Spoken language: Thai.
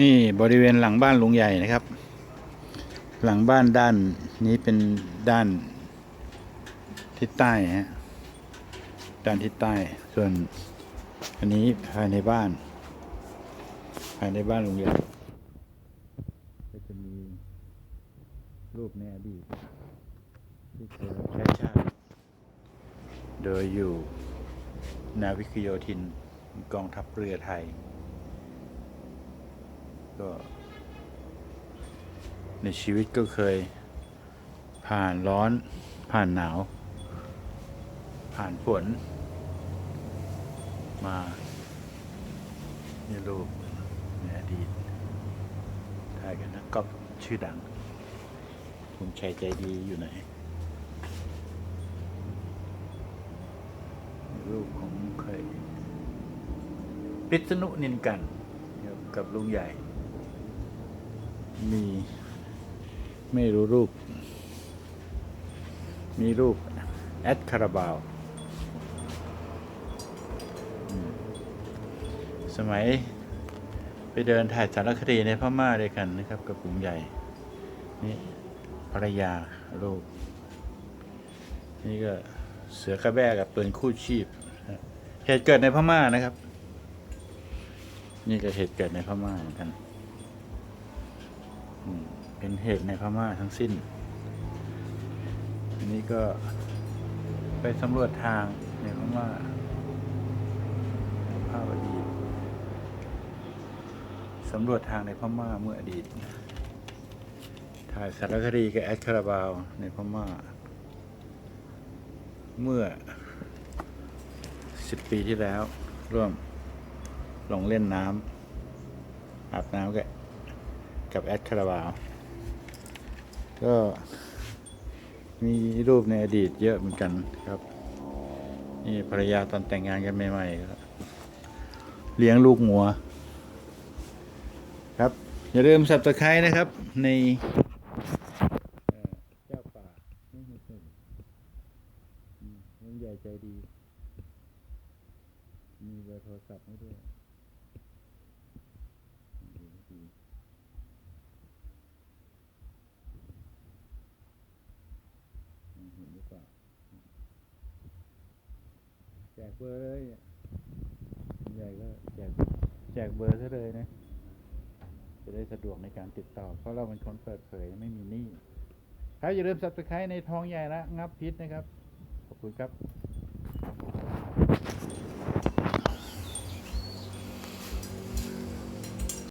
นี่บริเวณหลังบ้านลุงใหญ่นะครับ หลังบ้านด้านนี้เป็นด้านทิศใต้ฮะด้านทิศใต้ ส่วน อันนี้ภายในบ้าน ภายในบ้านลุงใหญ่ก็จะมีรูปในอดีตที่เคยรับใช้ชาติ โดยอยู่นาวิกโยธินกองทัพเรือไทย ก็ ในชีวิตก็เคย ผ่านร้อนผ่านหนาว ผ่านฝนมาในรูปในอดีตถ่ายกันนะก็ชื่อดังคุณชัยใจดีอยู่ไหนรูปของเคยพิษณุนินกันครับกับลุงใหญ่ มี ไม่รู้รูป มีรูป แอดคาราบาว สมัยไปเดินถ่ายสารคดีในพม่าด้วยกันนะครับ กับกลุงใหญ่ นี่ภรรยาลูก นี่ก็เสือกระแบกกับปืนคู่ชีพ เหตุเกิดในพม่านะครับ นี่ก็เหตุเกิดในพม่าเหมือนกัน เป็นเหตุในพม่าทั้งสิ้น อันนี้ก็ไปสำรวจทางในพม่าภาพอดีตสำรวจทางในพม่าเมื่ออดีต ถ่ายสารคดีกับแอดคาราบาวในพม่า เมื่อสิบปีที่แล้ว ร่วมลงเล่นน้ำอาบน้ำกับ กับแอดคาราบาวก็มีรูปในอดีตเยอะเหมือนกันครับ นี่ภรรยาตอนแต่งงานกันใหม่ๆก็เลี้ยงลูกหัว ครับ อย่าลืมสับตะไคร้นะครับ ในเจ้าป่าม่มีหนึ่งอืมลุงใหญ่ใจดี มีเบอร์โทรศัพท์ให้ด้วยดีดีอืมเห็นหรือเปล่าแจ กเบอร์เลยเนี่ยลุงใหญ่ก็แจกแจกเบอร์ซะเลยนะ จะได้สะดวกในการติดต่อ เพราะเราเป็นคนเปิดเผยไม่มีหนี้ครับอย่าลืมสับสไครต์ในทองใหญ่ละงับพิษนะครับ ขอบคุณครับ